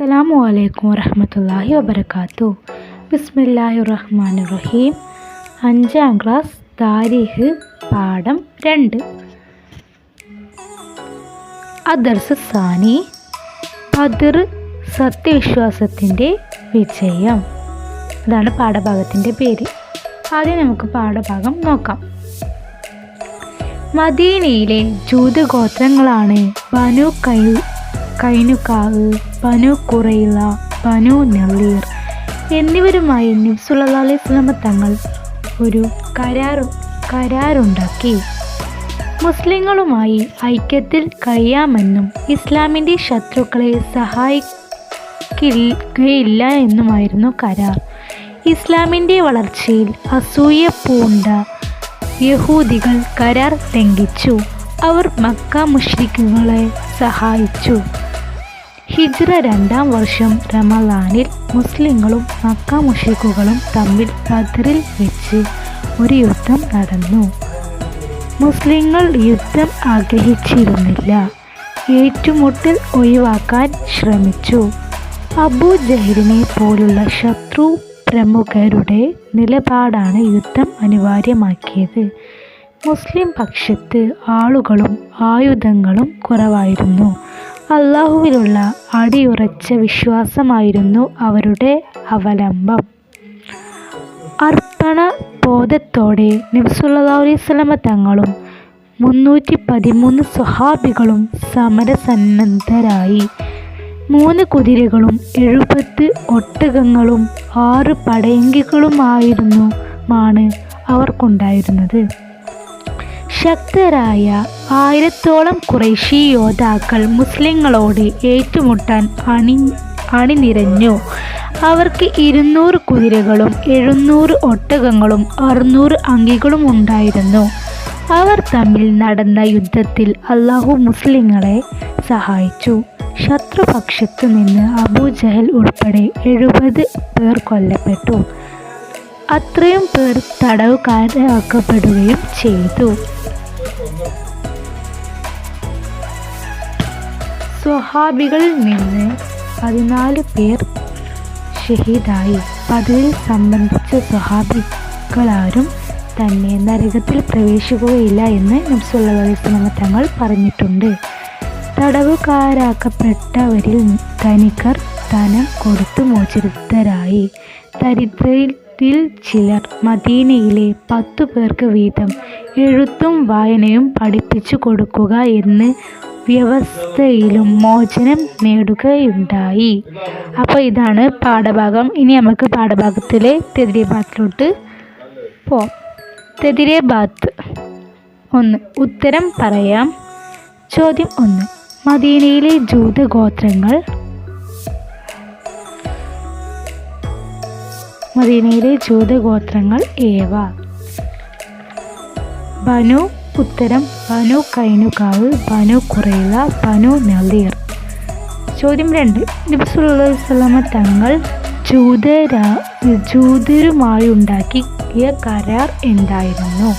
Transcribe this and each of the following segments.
അസ്സലാമു അലൈക്കും വറഹമത്തല്ലാഹി വബർക്കാത്തു ബിസ്മില്ലാഹി റഹ്മാൻ റഹീം അഞ്ചാം ക്ലാസ് താരീഖ് പാഠം രണ്ട്. അദർസ് സാനി. പതിർ സത്യവിശ്വാസത്തിന്റെ വിജയം. അതാണ് പാഠഭാഗത്തിന്റെ പേര്. ആദ്യം നമുക്ക് പാഠഭാഗം നോക്കാം. മദീനയിലെ ജൂതഗോത്രങ്ങളാണ് ബനു കൈ കൈനുക്കാവ് പനു കുറയില പനു നെള്ളീർ എന്നിവരുമായി നബ്സുല്ലാ അലൈഹി സ്വലമ തങ്ങൾ ഒരു കരാർ കരാറുണ്ടാക്കി. മുസ്ലിങ്ങളുമായി ഐക്യത്തിൽ കഴിയാമെന്നും ഇസ്ലാമിന്റെ ശത്രുക്കളെ സഹായിക്കില്ല എന്നുമായിരുന്നു കരാർ. ഇസ്ലാമിന്റെ വളർച്ചയിൽ അസൂയ പൂണ്ട യഹൂദികൾ കരാർ ലംഘിച്ചു. അവർ മക്ക മുഷ്രിക്കുകളെ സഹായിച്ചു. ഹിജ്റ രണ്ടാം വർഷം റമലാനിൽ മുസ്ലിങ്ങളും മക്ക മുഷിക്കുകളും തമ്മിൽ ബദറിൽ വെച്ച് ഒരു യുദ്ധം നടന്നു. മുസ്ലിങ്ങൾ യുദ്ധം ആഗ്രഹിച്ചിരുന്നില്ല. ഏറ്റുമുട്ടൽ ഒഴിവാക്കാൻ ശ്രമിച്ചു. അബൂ ജഹലിനെ പോലുള്ള ശത്രു പ്രമുഖരുടെ നിലപാടാണ് യുദ്ധം അനിവാര്യമാക്കിയത്. മുസ്ലിം പക്ഷത്ത് ആളുകളും ആയുധങ്ങളും കുറവായിരുന്നു. അള്ളാഹുവിലുള്ള അടിയുറച്ച വിശ്വാസമായിരുന്നു അവരുടെ അവലംബം. അർപ്പണ ബോധത്തോടെ നബ്സുല്ലാ തങ്ങളും മുന്നൂറ്റി പതിമൂന്ന് സ്വഹാബികളും സമരസന്നദ്ധരായി. മൂന്ന് കുതിരകളും എഴുപത് ഒട്ടകങ്ങളും ആറ് പടയങ്കികളുമായിരുന്നു മാണ് അവർക്കുണ്ടായിരുന്നത്. ശക്തരായ ആയിരത്തോളം കുറേശി യോദ്ധാക്കൾ മുസ്ലിങ്ങളോട് ഏറ്റുമുട്ടാൻ അണി അണിനിരഞ്ഞു അവർക്ക് ഇരുന്നൂറ് കുതിരകളും എഴുന്നൂറ് ഒട്ടകങ്ങളും അറുന്നൂറ് അങ്കികളും ഉണ്ടായിരുന്നു. അവർ തമ്മിൽ നടന്ന യുദ്ധത്തിൽ അള്ളാഹു മുസ്ലിങ്ങളെ സഹായിച്ചു. ശത്രുപക്ഷത്തു നിന്ന് അബൂജഹൽ ഉൾപ്പെടെ എഴുപത് പേർ കൊല്ലപ്പെട്ടു. അത്രയും പേർ തടവുകാരാക്കപ്പെടുകയും ചെയ്തു. സ്വഹാബികളിൽ നിന്ന് പതിനാല് പേർ ഷഹീദായി. പതിവിൽ സംബന്ധിച്ച സ്വഹാബികളാരും തന്നെ നരകത്തിൽ പ്രവേശിക്കുകയില്ല എന്ന് നബ്സുല്ലാസ്ലമ തങ്ങൾ പറഞ്ഞിട്ടുണ്ട്. തടവുകാരാക്കപ്പെട്ടവരിൽ ധനികർ ധനം കൊടുത്തു മോചിതരായി. ദരിദ്രത്തിൽ ചിലർ മദീനയിലെ പത്തു പേർക്ക് വീതം എഴുത്തും വായനയും പഠിപ്പിച്ചു കൊടുക്കുക എന്ന് വ്യവസ്ഥയിലും മോചനം നേടുകയുണ്ടായി. അപ്പോൾ ഇതാണ് പാഠഭാഗം. ഇനി നമുക്ക് പാഠഭാഗത്തിലെ തെതിരെ ഭാഗത്തിലോട്ട് പോവാം. തെതിരെ ഭാഗത്ത് ഒന്ന്. ഉത്തരം പറയാം. ചോദ്യം ഒന്ന്. മദീനയിലെ ജൂത ഗോത്രങ്ങൾ മദീനയിലെ ജൂത ഗോത്രങ്ങൾ ഏവ? ബനു ഉത്തരം പനു കൈനുകാവ് പനു കുറയില പനു നളീർ. ചോദ്യം രണ്ട് നബിസുല്ലാസ്ലമ തങ്ങൾ ജൂതരാ ജൂതരുമായി ഉണ്ടാക്കിയ കരാർ എന്തായിരുന്നു?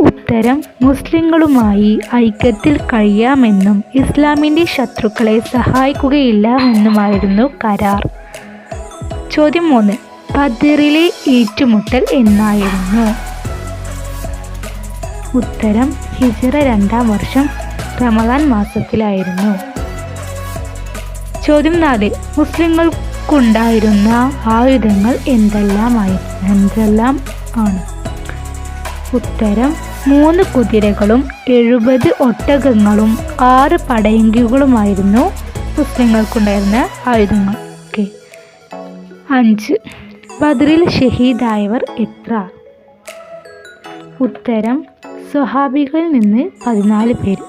ഉത്തരം മുസ്ലിങ്ങളുമായി ഐക്യത്തിൽ കഴിയാമെന്നും ഇസ്ലാമിന്റെ ശത്രുക്കളെ സഹായിക്കുകയില്ല എന്നുമായിരുന്നു കരാർ. ചോദ്യം മൂന്ന് ബദറിലെ ഏറ്റുമുട്ടൽ എന്നായിരുന്നു? ഉത്തരം ഹിജറ രണ്ടാം വർഷം റമദാൻ മാസത്തിലായിരുന്നു. ചോദ്യം നാല് മുസ്ലിങ്ങൾക്കുണ്ടായിരുന്ന ആയുധങ്ങൾ എന്തെല്ലാമായി? എന്തെല്ലാം ആണ്? ഉത്തരം മൂന്ന് കുതിരകളും എഴുപത് ഒട്ടകങ്ങളും ആറ് പടയങ്കികളുമായിരുന്നു മുസ്ലിങ്ങൾക്കുണ്ടായിരുന്ന ആയുധങ്ങൾ. ഓക്കെ. അഞ്ച് ബദറിൽ ഷഹീദായവർ എത്ര? ഉത്തരം സ്വഹാബികളിൽ നിന്ന് പതിനാല് പേര്.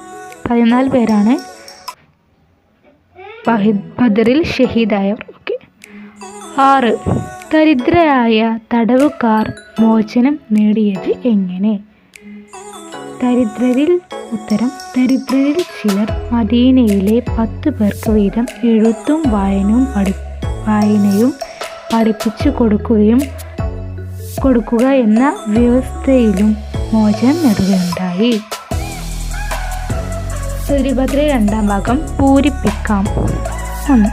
പതിനാല് പേരാണ് ബദറിൽ ഷഹീദായവർ. ഓക്കെ. ആറ്. ദരിദ്രരായ തടവുകാർ മോചനം നേടിയത് എങ്ങനെ? ദരിദ്രരിൽ ഉത്തരം ദരിദ്രരിൽ ചിലർ മദീനയിലെ പത്ത് പേർക്ക് വീതം എഴുത്തും വായനയും പഠി വായനയും പഠിപ്പിച്ചു കൊടുക്കുകയും കൊടുക്കുക എന്ന വ്യവസ്ഥയിലും മോചനം നേടുകയുണ്ടായി. സൂര്യഭദ്ര രണ്ടാം ഭാഗം പൂരിപ്പിക്കാം. ഒന്ന്.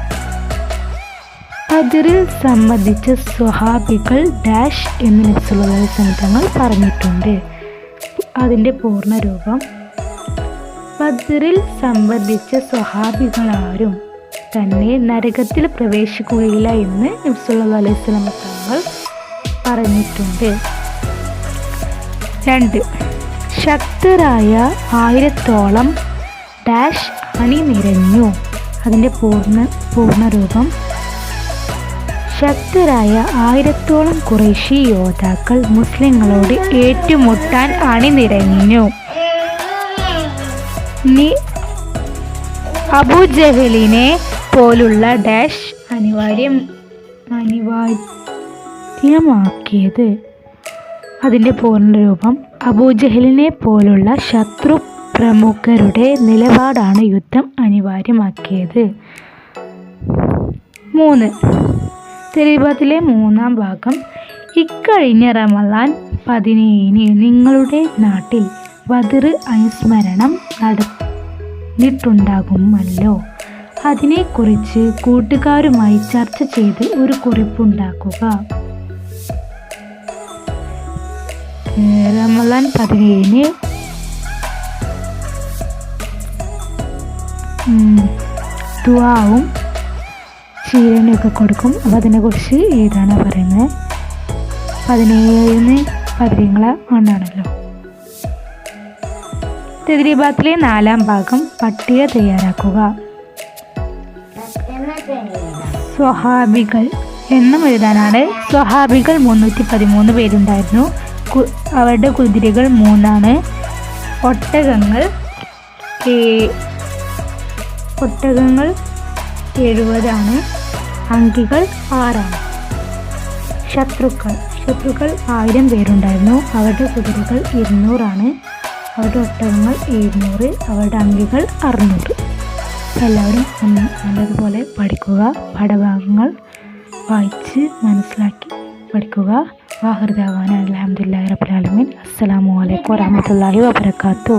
ബദറിൽ സംബന്ധിച്ച് സ്വഹാബികൾ ഡാഷ് എന്ന് നബ്സുള്ള സംഘങ്ങൾ പറഞ്ഞിട്ടുണ്ട്. അതിന്റെ പൂർണരൂപം ബദറിൽ സംബന്ധിച്ച സ്വഹാബികളാരും തന്നെ നരകത്തിൽ പ്രവേശിക്കുകയില്ല എന്ന് നബ്സുല്ലാ അലൈഹി സ്വലം തങ്ങൾ പറഞ്ഞിട്ടുണ്ട്. രണ്ട്. ശക്തരായ ആയിരത്തോളം ഡാഷ് അണിനിരഞ്ഞു അതിന്റെ പൂർണ പൂർണരൂപം. ശക്തരായ ആയിരത്തോളം കുറേശി യോദ്ധാക്കൾ മുസ്ലിങ്ങളോട് ഏറ്റുമുട്ടാൻ അണിനിരഞ്ഞു നി അബുജഹലിനെ പോലുള്ള ഡാഷ് അനിവാര്യം അനിവാര്യമാക്കിയത് അതിന്റെ പൂർണരൂപം അബൂജഹലിനെ പോലുള്ള ശത്രു പ്രമുഖരുടെ നിലപാടാണ് യുദ്ധം അനിവാര്യമാക്കിയത്. മൂന്ന്. തെരീബത്തിലെ മൂന്നാം ഭാഗം. ഇക്കഴിഞ്ഞ റമലാൻ പതിനേഴിന് നിങ്ങളുടെ നാട്ടിൽ ബദർ അനുസ്മരണം നടന്നിട്ടുണ്ടാകുമല്ലോ. അതിനെക്കുറിച്ച് കൂട്ടുകാരുമായി ചർച്ച ചെയ്ത് ഒരു കുറിപ്പുണ്ടാക്കുക. റമലാൻ പതിനേഴിന് ഉം, ദുആവും ചീരനൊക്കെ കൊടുക്കും. അപ്പോൾ അതിനെക്കുറിച്ച് ഏതാണ് പറയുന്നത് പതിനേഴിന് പതിനങ്ങളെ കൊണ്ടാണല്ലോ തദ്രീബാത്തിലെ നാലാം ഭാഗം പട്ടിക തയ്യാറാക്കുക. സ്വഹാബികൾ എന്നും എഴുതാനാണ്. സ്വഹാബികൾ മുന്നൂറ്റി പതിമൂന്ന് പേരുണ്ടായിരുന്നു. അവരുടെ കുതിരകൾ മൂന്നാണ്. ഒട്ടകങ്ങൾ ഒട്ടകങ്ങൾ എഴുപതാണ്. അങ്കികൾ ആറാണ്. ശത്രുക്കൾ ശത്രുക്കൾ ആയിരം പേരുണ്ടായിരുന്നു. അവരുടെ കുതിരകൾ ഇരുന്നൂറാണ്. അവരുടെ ഒട്ടകങ്ങൾ എഴുന്നൂറ് അവരുടെ അങ്കികൾ അറുന്നൂറ്. എല്ലാവരും നല്ലതുപോലെ പഠിക്കുക പാഠഭാഗങ്ങൾ വായിച്ച് മനസ്സിലാക്കി പഠിക്കുക. വാഹൃദാവാൻ അലഹമുല്ലാ റബുലാലമീൻ അസ്സലാമു അലൈക്കും വറഹമത്തല്ലാഹി വബർക്കാത്തു